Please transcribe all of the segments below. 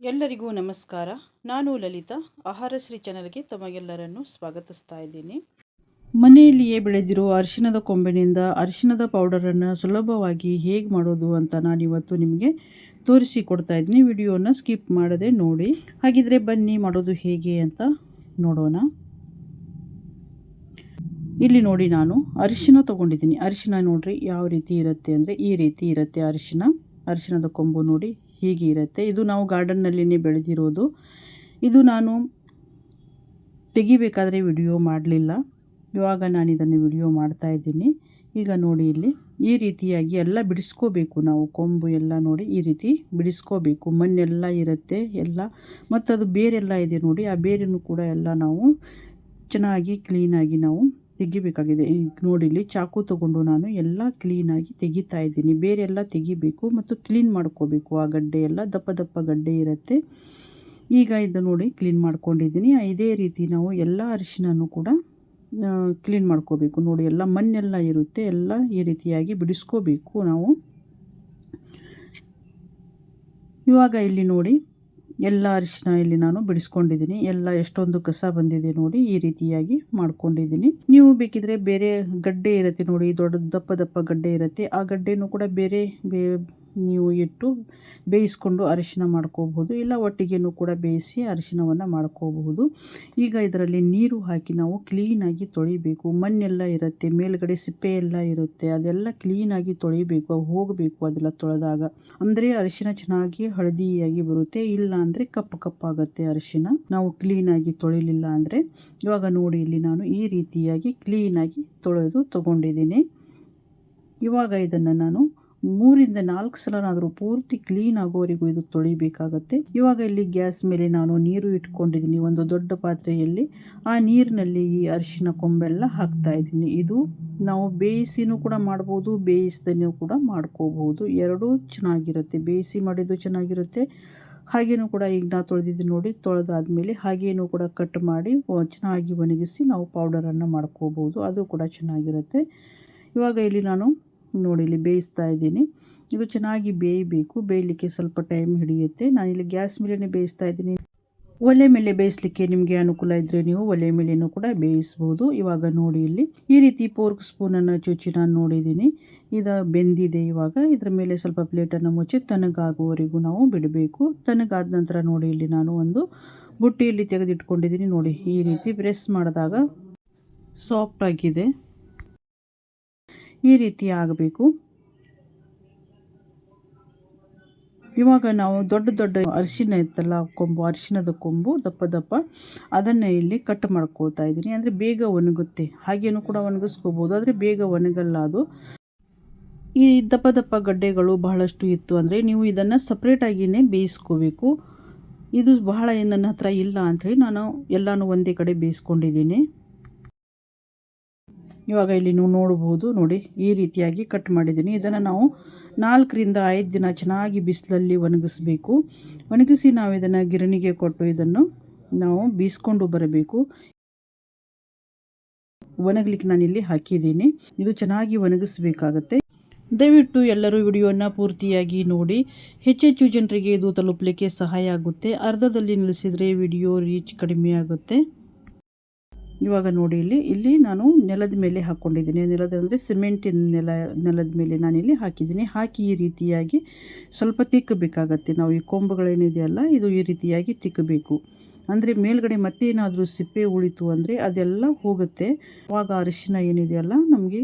ಎಲ್ಲರಿಗೂ ನಮಸ್ಕಾರ. ನಾನು ಲಲಿತಾ. ಆಹಾರಶ್ರೀ ಚಾನಲ್ಗೆ ತಮಗೆಲ್ಲರನ್ನು ಸ್ವಾಗತಿಸ್ತಾ ಇದ್ದೀನಿ. ಮನೆಯಲ್ಲಿಯೇ ಬೆಳೆದಿರೋ ಅರಿಶಿಣದ ಕೊಂಬೆನಿಂದ ಅರಿಶಿಣದ ಪೌಡರನ್ನು ಸುಲಭವಾಗಿ ಹೇಗೆ ಮಾಡೋದು ಅಂತ ನಾನಿವತ್ತು ನಿಮಗೆ ತೋರಿಸಿ ಕೊಡ್ತಾ ಇದ್ದೀನಿ. ವಿಡಿಯೋನ ಸ್ಕಿಪ್ ಮಾಡದೆ ನೋಡಿ. ಹಾಗಿದ್ರೆ ಬನ್ನಿ, ಮಾಡೋದು ಹೇಗೆ ಅಂತ ನೋಡೋಣ. ಇಲ್ಲಿ ನೋಡಿ ನಾನು ಅರಿಶಿನ ತೊಗೊಂಡಿದ್ದೀನಿ. ಅರಿಶಿನ ನೋಡಿರಿ, ಯಾವ ರೀತಿ ಇರುತ್ತೆ ಅಂದರೆ ಈ ರೀತಿ ಇರುತ್ತೆ ಅರಿಶಿನ ಅರಿಶಿನದ ಕೊಂಬು ನೋಡಿ. ಹೀಗೆ ಇರುತ್ತೆ. ಇದು ನಾವು ಗಾರ್ಡನ್ನಲ್ಲಿನೇ ಬೆಳೆದಿರೋದು. ಇದು ನಾನು ತೆಗಿಬೇಕಾದ್ರೆ ವಿಡಿಯೋ ಮಾಡಲಿಲ್ಲ. ಇವಾಗ ನಾನು ಇದನ್ನು ವಿಡಿಯೋ ಮಾಡ್ತಾ ಇದ್ದೀನಿ. ಈಗ ನೋಡಿ ಇಲ್ಲಿ, ಈ ರೀತಿಯಾಗಿ ಎಲ್ಲ ಬಿಡಿಸ್ಕೋಬೇಕು ನಾವು. ಕೊಂಬು ಎಲ್ಲ ನೋಡಿ ಈ ರೀತಿ ಬಿಡಿಸ್ಕೋಬೇಕು. ಮಣ್ಣೆಲ್ಲ ಇರುತ್ತೆ ಎಲ್ಲ. ಮತ್ತು ಅದು ಬೇರೆಲ್ಲ ಇದೆ ನೋಡಿ. ಆ ಬೇರನ್ನು ಕೂಡ ಎಲ್ಲ ನಾವು ಚೆನ್ನಾಗಿ ಕ್ಲೀನಾಗಿ ನಾವು ತೆಗಿಬೇಕಾಗಿದೆ ಈಗ ನೋಡಿ ಇಲ್ಲಿ ಚಾಕು ತಗೊಂಡು ನಾನು ಎಲ್ಲ ಕ್ಲೀನಾಗಿ ತೆಗಿತಾ ಇದ್ದೀನಿ. ಬೇರೆ ಎಲ್ಲ ತೆಗಿಬೇಕು ಮತ್ತು ಕ್ಲೀನ್ ಮಾಡ್ಕೋಬೇಕು. ಆ ಗಡ್ಡೆ ಎಲ್ಲ ದಪ್ಪ ದಪ್ಪ ಗಡ್ಡೆ ಇರುತ್ತೆ. ಈಗ ಇದು ನೋಡಿ ಕ್ಲೀನ್ ಮಾಡ್ಕೊಂಡಿದ್ದೀನಿ. ಇದೇ ರೀತಿ ನಾವು ಎಲ್ಲ ಅರಿಶಿನೂ ಕೂಡ ಕ್ಲೀನ್ ಮಾಡ್ಕೋಬೇಕು. ನೋಡಿ ಎಲ್ಲ ಮಣ್ಣೆಲ್ಲ ಇರುತ್ತೆ. ಎಲ್ಲ ಈ ರೀತಿಯಾಗಿ ಬಿಡಿಸ್ಕೋಬೇಕು ನಾವು. ಇವಾಗ ಇಲ್ಲಿ ನೋಡಿ ಎಲ್ಲ ಅರಿಶಿನ ಇಲ್ಲಿ ನಾನು ಬಿಡಿಸ್ಕೊಂಡಿದ್ದೀನಿ. ಎಲ್ಲ ಎಷ್ಟೊಂದು ಕಸ ಬಂದಿದೆ ನೋಡಿ ಈ ರೀತಿಯಾಗಿ ಮಾಡ್ಕೊಂಡಿದ್ದೀನಿ. ನೀವು ಬೇಕಿದ್ರೆ ಬೇರೆ ಗಡ್ಡೆ ಇರುತ್ತೆ ನೋಡಿ, ದೊಡ್ಡ ದಪ್ಪ ದಪ್ಪ ಗಡ್ಡೆ ಇರುತ್ತೆ. ಆ ಗಡ್ಡೆನೂ ಕೂಡ ಬೇರೆ ನೀವು ಇಟ್ಟು ಬೇಯಿಸ್ಕೊಂಡು ಅರಿಶಿನ ಮಾಡ್ಕೋಬಹುದು, ಇಲ್ಲ ಒಟ್ಟಿಗೆನೂ ಕೂಡ ಬೇಯಿಸಿ ಅರಿಶಿನವನ್ನು ಮಾಡ್ಕೋಬಹುದು. ಈಗ ಇದರಲ್ಲಿ ನೀರು ಹಾಕಿ ನಾವು ಕ್ಲೀನಾಗಿ ತೊಳಿಬೇಕು. ಮಣ್ಣೆಲ್ಲ ಇರುತ್ತೆ, ಮೇಲ್ಗಡೆ ಸಿಪ್ಪೆ ಎಲ್ಲ ಇರುತ್ತೆ, ಅದೆಲ್ಲ ಕ್ಲೀನಾಗಿ ತೊಳಿಬೇಕು ಹೋಗಬೇಕು ಅದೆಲ್ಲ ತೊಳೆದಾಗ. ಅಂದರೆ ಅರಿಶಿನ ಚೆನ್ನಾಗಿ ಹಳದಿಯಾಗಿ ಬರುತ್ತೆ, ಇಲ್ಲ ಅಂದರೆ ಕಪ್ಪು ಕಪ್ಪಾಗುತ್ತೆ ಅರಿಶಿನ. ನಾವು ಕ್ಲೀನಾಗಿ ತೊಳಿಲಿಲ್ಲ ಅಂದರೆ, ಇವಾಗ ನೋಡಿ ಇಲ್ಲಿ ನಾನು ಈ ರೀತಿಯಾಗಿ ಕ್ಲೀನಾಗಿ ತೊಳೆದು ತಗೊಂಡಿದ್ದೀನಿ. ಇವಾಗ ಇದನ್ನು ನಾನು ಮೂರಿಂದ ನಾಲ್ಕು ಸಲನಾದರೂ ಪೂರ್ತಿ ಕ್ಲೀನ್ ಆಗೋವರೆಗೂ ಇದು ತೊಳಿಬೇಕಾಗತ್ತೆ. ಇವಾಗ ಇಲ್ಲಿ ಗ್ಯಾಸ್ ಮೇಲೆ ನಾನು ನೀರು ಇಟ್ಕೊಂಡಿದ್ದೀನಿ. ಒಂದು ದೊಡ್ಡ ಪಾತ್ರೆಯಲ್ಲಿ ಆ ನೀರಿನಲ್ಲಿ ಈ ಅರಿಶಿನ ಕೊಂಬೆಲ್ಲ ಹಾಕ್ತಾ ಇದ್ದೀನಿ. ಇದು ನಾವು ಬೇಯಿಸಿನೂ ಕೂಡ ಮಾಡ್ಬೋದು ಬೇಯಿಸ್ದೂ ಕೂಡ ಮಾಡ್ಕೋಬಹುದು. ಎರಡೂ ಚೆನ್ನಾಗಿರುತ್ತೆ. ಬೇಯಿಸಿ ಮಾಡಿದ್ದು ಚೆನ್ನಾಗಿರುತ್ತೆ. ಹಾಗೇನೂ ಕೂಡ ಈಗ ನಾ ತೊಳೆದಿದ್ದು ನೋಡಿ, ತೊಳೆದಾದ್ಮೇಲೆ ಹಾಗೇನೂ ಕೂಡ ಕಟ್ ಮಾಡಿ ಚೆನ್ನಾಗಿ ಒಣಗಿಸಿ ನಾವು ಪೌಡರನ್ನು ಮಾಡ್ಕೋಬೋದು ಅದು ಕೂಡ ಚೆನ್ನಾಗಿರುತ್ತೆ. ಇವಾಗ ಇಲ್ಲಿ ನಾನು ನೋಡಿ, ಇಲ್ಲಿ ಬೇಯಿಸ್ತಾ ಇದ್ದೀನಿ. ಇದು ಚೆನ್ನಾಗಿ ಬೇಯಬೇಕು. ಬೇಯಲಿಕ್ಕೆ ಸ್ವಲ್ಪ ಟೈಮ್ ಹಿಡಿಯುತ್ತೆ. ನಾನು ಇಲ್ಲಿ ಗ್ಯಾಸ್ ಮೇಲೇ ಬೇಯಿಸ್ತಾ ಇದ್ದೀನಿ. ಒಲೆ ಮೇಲೆ ಬೇಯಿಸಲಿಕ್ಕೆ ನಿಮಗೆ ಅನುಕೂಲ ಇದ್ದರೆ ನೀವು ಒಲೆ ಮೇಲೆಯೂ ಕೂಡ ಬೇಯಿಸ್ಬೋದು. ಇವಾಗ ನೋಡಿ ಇಲ್ಲಿ, ಈ ರೀತಿ ಪೋರ್ಕ್ ಸ್ಪೂನನ್ನು ಚುಚ್ಚಿ ನಾನು ನೋಡಿದ್ದೀನಿ. ಇದು ಬೆಂದಿದೆ ಇವಾಗ. ಇದರ ಮೇಲೆ ಸ್ವಲ್ಪ ಪ್ಲೇಟನ್ನು ಮುಚ್ಚಿ ತನಗಾಗುವವರೆಗೂ ನಾವು ಬಿಡಬೇಕು. ತನಗಾದ ನಂತರ ನೋಡಿ, ಇಲ್ಲಿ ನಾನು ಒಂದು ಬುಟ್ಟಿಯಲ್ಲಿ ತೆಗೆದಿಟ್ಕೊಂಡಿದ್ದೀನಿ. ನೋಡಿ, ಈ ರೀತಿ ಪ್ರೆಸ್ ಮಾಡಿದಾಗ ಸಾಫ್ಟ್ ಆಗಿದೆ. ಈ ರೀತಿ ಆಗಬೇಕು. ಇವಾಗ ನಾವು ದೊಡ್ಡ ದೊಡ್ಡ ಅರಿಶಿನ ಇತ್ತಲ್ಲ, ಕೊಂಬು, ಅರಿಶಿನದ ಕೊಂಬು, ದಪ್ಪ ದಪ್ಪ, ಅದನ್ನು ಇಲ್ಲಿ ಕಟ್ ಮಾಡ್ಕೊಳ್ತಾ ಇದ್ದೀನಿ. ಅಂದರೆ ಬೇಗ ಒಣಗುತ್ತೆ. ಹಾಗೇನು ಕೂಡ ಒಣಗಿಸ್ಕೋಬೋದು. ಆದರೆ ಬೇಗ ಒಣಗಲ್ಲ ಅದು. ಈ ದಪ್ಪ ದಪ್ಪ ಗಡ್ಡೆಗಳು ಬಹಳಷ್ಟು ಇತ್ತು ಅಂದರೆ ನೀವು ಇದನ್ನು ಸಪ್ರೇಟಾಗಿಯೇ ಬೇಯಿಸ್ಕೋಬೇಕು. ಇದು ಬಹಳ ನನ್ನ ಹತ್ರ ಇಲ್ಲ ಅಂಥೇಳಿ ನಾನು ಎಲ್ಲನೂ ಒಂದೇ ಕಡೆ ಬೇಯಿಸ್ಕೊಂಡಿದ್ದೀನಿ. ಇವಾಗ ಇಲ್ಲಿ ನೀವು ನೋಡಬಹುದು, ನೋಡಿ, ಈ ರೀತಿಯಾಗಿ ಕಟ್ ಮಾಡಿದ್ದೀನಿ. ಇದನ್ನು ನಾವು ನಾಲ್ಕರಿಂದ ಐದು ದಿನ ಚೆನ್ನಾಗಿ ಬಿಸಿಲಲ್ಲಿ ಒಣಗಿಸ್ಬೇಕು. ಒಣಗಿಸಿ ನಾವು ಇದನ್ನು ಗಿರಣಿಗೆ ಕೊಟ್ಟು ಇದನ್ನು ನಾವು ಬೀಸ್ಕೊಂಡು ಬರಬೇಕು. ಒಣಗಲಿಕ್ಕೆ ನಾನಿಲ್ಲಿ ಹಾಕಿದ್ದೀನಿ. ಇದು ಚೆನ್ನಾಗಿ ಒಣಗಿಸ್ಬೇಕಾಗತ್ತೆ. ದಯವಿಟ್ಟು ಎಲ್ಲರೂ ವಿಡಿಯೋನ ಪೂರ್ತಿಯಾಗಿ ನೋಡಿ. ಹೆಚ್ಚೆಚ್ಚು ಜನರಿಗೆ ಇದು ತಲುಪಲಿಕ್ಕೆ ಸಹಾಯ ಆಗುತ್ತೆ. ಅರ್ಧದಲ್ಲಿ ನಿಲ್ಲಿಸಿದರೆ ವಿಡಿಯೋ ರೀಚ್ ಕಡಿಮೆ ಆಗುತ್ತೆ. ಇವಾಗ ನೋಡಿ ಇಲ್ಲಿ ಇಲ್ಲಿ ನಾನು ನೆಲದ ಮೇಲೆ ಹಾಕ್ಕೊಂಡಿದ್ದೀನಿ ನೆಲದ ಅಂದರೆ ಸಿಮೆಂಟಿನ ನೆಲ, ನೆಲದ ಮೇಲೆ ನಾನಿಲ್ಲಿ ಹಾಕಿದ್ದೀನಿ. ಹಾಕಿ ಈ ರೀತಿಯಾಗಿ ಸ್ವಲ್ಪ ತಿಕ್ಕಬೇಕಾಗತ್ತೆ. ನಾವು ಈ ಕೊಂಬುಗಳೇನಿದೆಯಲ್ಲ ಇದು ಈ ರೀತಿಯಾಗಿ ತಿಕ್ಕಬೇಕು. ಅಂದರೆ ಮೇಲ್ಗಡೆ ಮತ್ತೇನಾದರೂ ಸಿಪ್ಪೆ ಉಳಿತು ಅಂದರೆ ಅದೆಲ್ಲ ಹೋಗುತ್ತೆ. ಆವಾಗ ಅರಿಶಿನ ಏನಿದೆಯಲ್ಲ ನಮಗೆ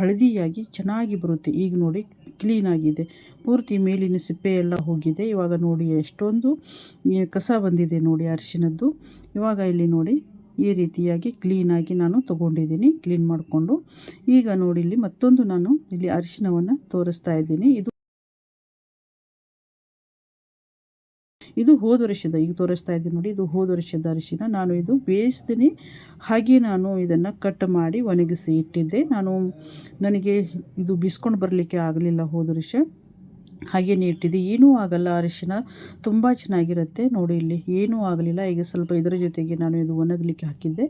ಹಳದಿಯಾಗಿ ಚೆನ್ನಾಗಿ ಬರುತ್ತೆ. ಈಗ ನೋಡಿ ಕ್ಲೀನಾಗಿದೆ ಪೂರ್ತಿ ಮೇಲಿನ ಸಿಪ್ಪೆ ಎಲ್ಲ ಹೋಗಿದೆ. ಇವಾಗ ನೋಡಿ ಎಷ್ಟೊಂದು ಕಸ ಬಂದಿದೆ ನೋಡಿ ಅರಿಶಿನದ್ದು. ಇವಾಗ ಇಲ್ಲಿ ನೋಡಿ ಈ ರೀತಿಯಾಗಿ ಕ್ಲೀನಾಗಿ ನಾನು ತೊಗೊಂಡಿದ್ದೀನಿ, ಕ್ಲೀನ್ ಮಾಡಿಕೊಂಡು. ಈಗ ನೋಡಿ ಇಲ್ಲಿ ಮತ್ತೊಂದು ನಾನು ಇಲ್ಲಿ ಅರಿಶಿನವನ್ನು ತೋರಿಸ್ತಾ ಇದ್ದೀನಿ. ಇದು ಇದು ಹೋದ ವರ್ಷದ, ಈಗ ತೋರಿಸ್ತಾ ಇದ್ದೀನಿ ನೋಡಿ, ಇದು ಹೋದ ವರ್ಷದ ಅರಿಶಿನ ನಾನು ಇದು ಬೇಯಿಸ್ತೀನಿ. ಹಾಗೆ ನಾನು ಇದನ್ನು ಕಟ್ ಮಾಡಿ ಒಣಗಿಸಿ ಇಟ್ಟಿದ್ದೆ. ನಾನು ನನಗೆ ಇದು ಬಿಸ್ಕೊಂಡು ಬರಲಿಕ್ಕೆ ಆಗಲಿಲ್ಲ ಹೋದ ವರ್ಷ. ಹಾಗೇನೆ ಇಟ್ಟಿದೆ. ಏನೂ ಆಗಲ್ಲ ಅರಿಶಿನ. ತುಂಬ ಚೆನ್ನಾಗಿರುತ್ತೆ. ನೋಡಿ ಇಲ್ಲಿ ಏನೂ ಆಗಲಿಲ್ಲ. ಈಗ ಸ್ವಲ್ಪ ಇದರ ಜೊತೆಗೆ ನಾನು ಇದು ಒಣಗಲಿಕ್ಕೆ ಹಾಕಿದ್ದೆ.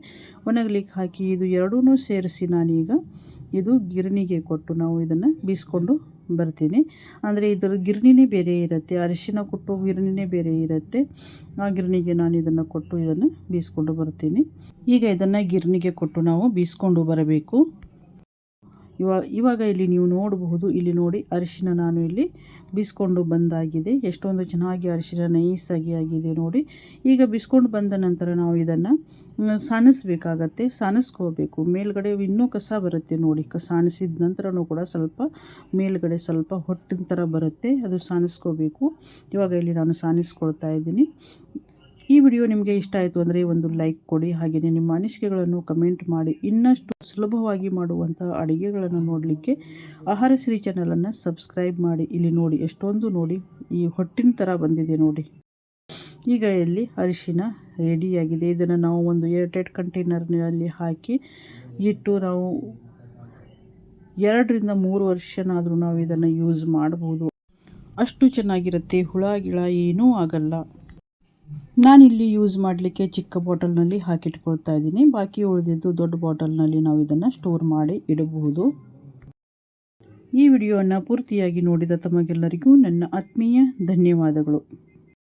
ಒಣಗಲಿಕ್ಕೆ ಹಾಕಿ ಇದು ಎರಡೂ ಸೇರಿಸಿ ನಾನೀಗ ಇದು ಗಿರಣಿಗೆ ಕೊಟ್ಟು ನಾವು ಇದನ್ನು ಬೀಸ್ಕೊಂಡು ಬರ್ತೀನಿ. ಅಂದರೆ ಇದರ ಗಿರಣಿನೇ ಬೇರೆ ಇರುತ್ತೆ. ಅರಿಶಿನ ಕೊಟ್ಟು ಗಿರಣಿನೇ ಬೇರೆ ಇರುತ್ತೆ. ಆ ಗಿರಣಿಗೆ ನಾನು ಇದನ್ನು ಕೊಟ್ಟು ಇದನ್ನು ಬೀಸ್ಕೊಂಡು ಬರ್ತೀನಿ. ಈಗ ಇದನ್ನು ಗಿರಣಿಗೆ ಕೊಟ್ಟು ನಾವು ಬೀಸ್ಕೊಂಡು ಬರಬೇಕು. ಇವಾಗ ಇವಾಗ ಇಲ್ಲಿ ನೀವು ನೋಡಬಹುದು, ಇಲ್ಲಿ ನೋಡಿ ಅರಿಶಿನ ನಾನು ಇಲ್ಲಿ ಬಿಸ್ಕೊಂಡು ಬಂದಾಗಿದೆ. ಎಷ್ಟೊಂದು ಚೆನ್ನಾಗಿ ಅರಿಶಿನ ನೈಸಾಗಿ ಆಗಿದೆ ನೋಡಿ. ಈಗ ಬಿಸ್ಕೊಂಡು ಬಂದ ನಂತರ ನಾವು ಇದನ್ನು ಸಾಣಿಸ್ಬೇಕಾಗತ್ತೆ ಸಾಣಿಸ್ಕೋಬೇಕು ಮೇಲ್ಗಡೆ ಇನ್ನೂ ಕಸ ಬರುತ್ತೆ ನೋಡಿ. ಕಸ ಸಾಣಿಸಿದ ನಂತರನೂ ಕೂಡ ಸ್ವಲ್ಪ ಮೇಲ್ಗಡೆ ಸ್ವಲ್ಪ ಹೊಟ್ಟಿನ ಥರ ಬರುತ್ತೆ, ಅದು ಸಾಣಿಸ್ಕೋಬೇಕು ಇವಾಗ ಇಲ್ಲಿ ನಾನು ಸಾಣಿಸ್ಕೊಳ್ತಾ ಇದ್ದೀನಿ. ಈ ವಿಡಿಯೋ ನಿಮಗೆ ಇಷ್ಟ ಆಯಿತು ಅಂದರೆ ಒಂದು ಲೈಕ್ ಕೊಡಿ ಹಾಗೆಯೇ ನಿಮ್ಮ ಅನಿಸಿಕೆಗಳನ್ನು ಕಮೆಂಟ್ ಮಾಡಿ. ಇನ್ನಷ್ಟು ಸುಲಭವಾಗಿ ಮಾಡುವಂತಹ ಅಡುಗೆಗಳನ್ನು ನೋಡಲಿಕ್ಕೆ ಆಹಾರ ಶ್ರೀ ಚಾನಲನ್ನು ಸಬ್ಸ್ಕ್ರೈಬ್ ಮಾಡಿ. ಇಲ್ಲಿ ನೋಡಿ, ಎಷ್ಟೊಂದು ನೋಡಿ, ಈ ಹೊಟ್ಟಿನ ಥರ ಬಂದಿದೆ ನೋಡಿ. ಈಗ ಇಲ್ಲಿ ಅರಿಶಿನ ರೆಡಿಯಾಗಿದೆ ಇದನ್ನು ನಾವು ಒಂದು ಏರ್ಟೈಟ್ ಕಂಟೈನರ್ನಲ್ಲಿ ಹಾಕಿ ಇಟ್ಟು ನಾವು ಎರಡರಿಂದ ಮೂರು ವರ್ಷನಾದರೂ ನಾವು ಇದನ್ನು ಯೂಸ್ ಮಾಡ್ಬೋದು. ಅಷ್ಟು ಚೆನ್ನಾಗಿರುತ್ತೆ. ಹುಳ, ಗಿಳ ಏನೂ ಆಗಲ್ಲ. ನಾನಿಲ್ಲಿ ಯೂಸ್ ಮಾಡಲಿಕ್ಕೆ ಚಿಕ್ಕ ಬಾಟಲ್ನಲ್ಲಿ ಹಾಕಿಟ್ಕೊಳ್ತಾ ಇದ್ದೀನಿ. ಬಾಕಿ ಉಳಿದಿದ್ದು ದೊಡ್ಡ ಬಾಟಲ್ನಲ್ಲಿ ನಾವು ಇದನ್ನು ಸ್ಟೋರ್ ಮಾಡಿ ಇಡಬಹುದು. ಈ ವಿಡಿಯೋವನ್ನು ಪೂರ್ತಿಯಾಗಿ ನೋಡಿದ ತಮಗೆಲ್ಲರಿಗೂ ನನ್ನ ಆತ್ಮೀಯ ಧನ್ಯವಾದಗಳು.